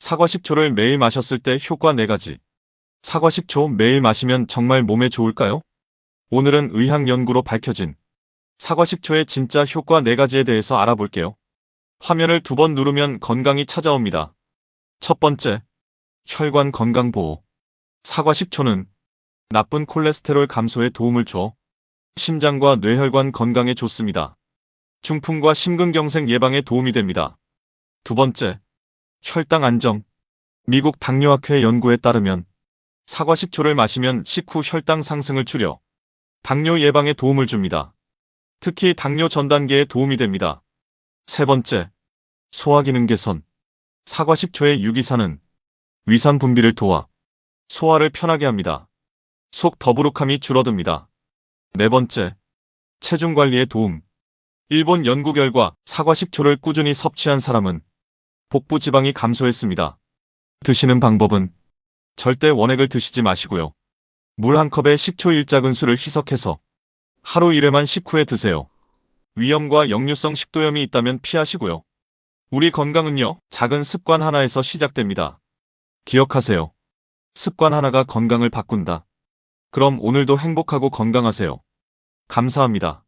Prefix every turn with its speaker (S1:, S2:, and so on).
S1: 사과 식초를 매일 마셨을 때 효과 4가지. 사과 식초 매일 마시면 정말 몸에 좋을까요? 오늘은 의학 연구로 밝혀진 사과 식초의 진짜 효과 4가지에 대해서 알아볼게요. 화면을 두 번 누르면 건강이 찾아옵니다. 첫 번째, 혈관 건강 보호. 사과 식초는 나쁜 콜레스테롤 감소에 도움을 줘 심장과 뇌혈관 건강에 좋습니다. 중풍과 심근경색 예방에 도움이 됩니다. 두 번째, 혈당 안정. 미국 당뇨학회 연구에 따르면 사과 식초를 마시면 식후 혈당 상승을 줄여 당뇨 예방에 도움을 줍니다. 특히 당뇨 전 단계에 도움이 됩니다. 세 번째, 소화 기능 개선. 사과 식초의 유기산은 위산 분비를 도와 소화를 편하게 합니다. 속 더부룩함이 줄어듭니다. 네 번째, 체중 관리에 도움. 일본 연구 결과 사과 식초를 꾸준히 섭취한 사람은 복부 지방이 감소했습니다. 드시는 방법은 절대 원액을 드시지 마시고요. 물 한 컵에 식초 일작은수를 희석해서 하루 1회만 식후에 드세요. 위염과 역류성 식도염이 있다면 피하시고요. 우리 건강은요, 작은 습관 하나에서 시작됩니다. 기억하세요. 습관 하나가 건강을 바꾼다. 그럼 오늘도 행복하고 건강하세요. 감사합니다.